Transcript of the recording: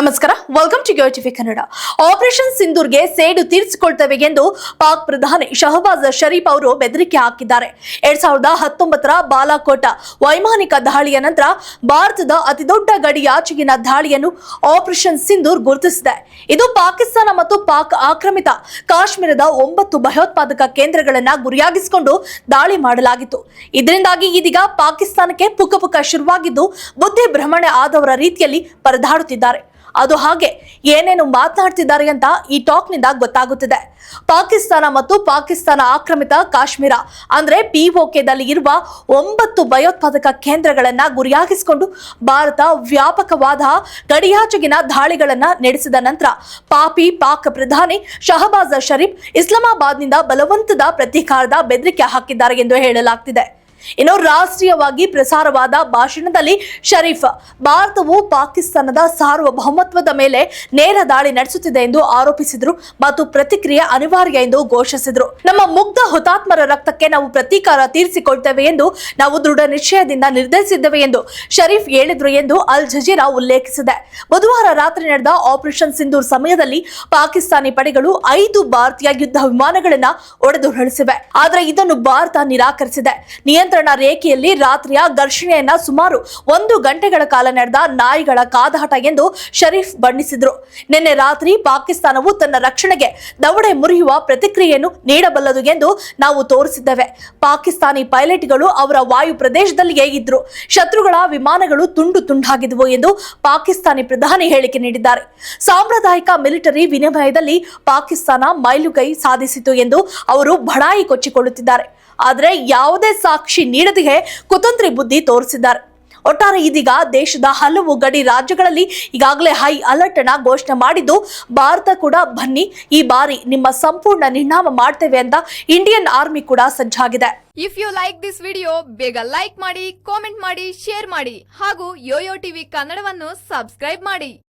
ನಮಸ್ಕಾರ welcome to TV Kannada operation ಸಿಂಧೂರ್ಗೆ ಸೇಡು ತೀರಿಸಿಕೊಳ್ತೇವೆ ಎಂದು ಪಾಕ್ ಪ್ರಧಾನಿ ಶಹಬಾಜ್ ಷರೀಫ್ ಅವರು ಬೆದರಿಕೆ ಹಾಕಿದ್ದಾರೆ. ಎರಡ್ ಸಾವಿರದ ಹತ್ತೊಂಬತ್ತರ ಬಾಲಾಕೋಟ ವೈಮಾನಿಕ ದಾಳಿಯ ನಂತರ ಭಾರತದ ಅತಿದೊಡ್ಡ ಗಡಿಯಾಚೆಗಿನ ದಾಳಿಯನ್ನು ಆಪರೇಷನ್ ಸಿಂಧೂರ್ ಗುರುತಿಸಿದೆ. ಇದು ಪಾಕಿಸ್ತಾನ ಮತ್ತು ಪಾಕ್ ಆಕ್ರಮಿತ ಕಾಶ್ಮೀರದ ಒಂಬತ್ತು ಭಯೋತ್ಪಾದಕ ಕೇಂದ್ರಗಳನ್ನ ಗುರಿಯಾಗಿಸಿಕೊಂಡು ದಾಳಿ ಮಾಡಲಾಗಿತ್ತು. ಇದರಿಂದಾಗಿ ಇದೀಗ ಪಾಕಿಸ್ತಾನಕ್ಕೆ ಪುಕ ಪುಕ ಶುರುವಾಗಿದ್ದು, ಬುದ್ಧಿ ಭ್ರಮಣೆ ಆದವರ ರೀತಿಯಲ್ಲಿ ಪರದಾಡುತ್ತಿದ್ದಾರೆ. ಅದು ಹಾಗೆ ಏನೇನು ಮಾತನಾಡ್ತಿದ್ದಾರೆ ಅಂತ ಈ ಟಾಕ್ನಿಂದ ಗೊತ್ತಾಗುತ್ತಿದೆ. ಪಾಕಿಸ್ತಾನ ಮತ್ತು ಪಾಕಿಸ್ತಾನ ಆಕ್ರಮಿತ ಕಾಶ್ಮೀರ, ಅಂದ್ರೆ ಪಿಒಕೆದಲ್ಲಿ ಇರುವ ಒಂಬತ್ತು ಭಯೋತ್ಪಾದಕ ಕೇಂದ್ರಗಳನ್ನ ಗುರಿಯಾಗಿಸಿಕೊಂಡು ಭಾರತ ವ್ಯಾಪಕವಾದ ಗಡಿಯಾಚೆಗಿನ ದಾಳಿಗಳನ್ನ ನಡೆಸಿದ ನಂತರ ಪಾಪಿ ಪಾಕ್ ಪ್ರಧಾನಿ ಶಹಬಾಜ್ ಶರೀಫ್ ಇಸ್ಲಾಮಾಬಾದ್ನಿಂದ ಬಲವಂತದ ಪ್ರತೀಕಾರದ ಬೆದರಿಕೆ ಹಾಕಿದ್ದಾರೆ ಎಂದು ಹೇಳಲಾಗ್ತಿದೆ. ಇನ್ನು ರಾಷ್ಟ್ರೀಯವಾಗಿ ಪ್ರಸಾರವಾದ ಭಾಷಣದಲ್ಲಿ ಶರೀಫ್. ಭಾರತವು ಪಾಕಿಸ್ತಾನದ ಸಾರ್ವಭೌಮತ್ವದ ಮೇಲೆ ನೇರ ದಾಳಿ ನಡೆಸುತ್ತಿದೆ ಎಂದು ಆರೋಪಿಸಿದ್ರು ಮತ್ತು ಪ್ರತಿಕ್ರಿಯೆ ಅನಿವಾರ್ಯ ಎಂದು ಘೋಷಿಸಿದ್ರು. ನಮ್ಮ ಮುಗ್ಧ ಹುತಾತ್ಮರ ರಕ್ತಕ್ಕೆ ನಾವು ಪ್ರತೀಕಾರ ತೀರಿಸಿಕೊಳ್ತೇವೆ ಎಂದು ನಾವು ದೃಢ ನಿಶ್ಚಯದಿಂದ ನಿರ್ಧರಿಸಿದ್ದೇವೆ ಎಂದು ಶರೀಫ್ ಹೇಳಿದ್ರು ಎಂದು ಅಲ್ ಜಜೀರಾ ಉಲ್ಲೇಖಿಸಿದೆ. ಬುಧವಾರ ರಾತ್ರಿ ನಡೆದ ಆಪರೇಷನ್ ಸಿಂಧೂರ್ ಸಮಯದಲ್ಲಿ ಪಾಕಿಸ್ತಾನಿ ಪಡೆಗಳು ಐದು ಭಾರತೀಯ ಯುದ್ಧ ವಿಮಾನಗಳನ್ನ ಹೊರಳಿಸಿವೆ ಆದರೆ ಇದನ್ನು ಭಾರತ ನಿರಾಕರಿಸಿದೆ. ನಿಯಂತ್ರಣ ರೇಖೆಯಲ್ಲಿ ರಾತ್ರಿಯ ಘರ್ಷಣೆಯನ್ನ ಸುಮಾರು ಒಂದು ಗಂಟೆಗಳ ಕಾಲ ನಡೆದ ನಾಯಿಗಳ ಕಾದಾಟ ಎಂದು ಶರೀಫ್ ಬಣ್ಣಿಸಿದ್ರು. ನಿನ್ನೆ ರಾತ್ರಿ ಪಾಕಿಸ್ತಾನವು ತನ್ನ ರಕ್ಷಣೆಗೆ ದವಡೆ ಮುರಿಯುವ ಪ್ರತಿಕ್ರಿಯೆಯನ್ನು ನೀಡಬಲ್ಲದು ಎಂದು ನಾವು ತೋರಿಸಿದ್ದೇವೆ. ಪಾಕಿಸ್ತಾನಿ ಪೈಲಟ್ಗಳು ಅವರ ವಾಯು ಪ್ರದೇಶದಲ್ಲಿಯೇ ಇದ್ರು. ಶತ್ರುಗಳ ವಿಮಾನಗಳು ತುಂಡು ತುಂಡಾಗಿದ್ದವು ಎಂದು ಪಾಕಿಸ್ತಾನಿ ಪ್ರಧಾನಿ ಹೇಳಿಕೆ ನೀಡಿದ್ದಾರೆ. ಸಾಂಪ್ರದಾಯಿಕ ಮಿಲಿಟರಿ ವಿನಿಮಯದಲ್ಲಿ ಪಾಕಿಸ್ತಾನ ಮೈಲುಗೈ ಸಾಧಿಸಿತು ಎಂದು ಅವರು ಬಡಾಯಿ ಕೊಚ್ಚಿಕೊಳ್ಳುತ್ತಿದ್ದಾರೆ. ಆದರೆ ಯಾವುದೇ ಸಾಕ್ಷಿ ನೀಡದಿಗೆ ಕುತಂತ್ರಿ ಬುದ್ಧಿ ತೋರಿಸಿದ್ದಾರೆ. ಒಟ್ಟಾರೆ ಇದೀಗ ದೇಶದ ಹಲವು ಗಡಿ ರಾಜ್ಯಗಳಲ್ಲಿ ಈಗಾಗಲೇ ಹೈ ಅಲರ್ಟ್ ಅನ್ನ ಘೋಷಣೆ ಮಾಡಿದ್ದು, ಭಾರತ ಕೂಡ ಬನ್ನಿ, ಈ ಬಾರಿ ನಿಮ್ಮ ಸಂಪೂರ್ಣ ನಿರ್ಣಾಮ ಮಾಡ್ತೇವೆ ಅಂತ ಇಂಡಿಯನ್ ಆರ್ಮಿ ಕೂಡ ಸಜ್ಜಾಗಿದೆ. If you like this video ಬೇಗ ಲೈಕ್ ಮಾಡಿ ಕಾಮೆಂಟ್ ಮಾಡಿ ಶೇರ್ ಮಾಡಿ ಹಾಗೂ ಯೋಯೋ ಟಿವಿ ಕನ್ನಡವನ್ನು ಸಬ್ಸ್ಕ್ರೈಬ್ ಮಾಡಿ.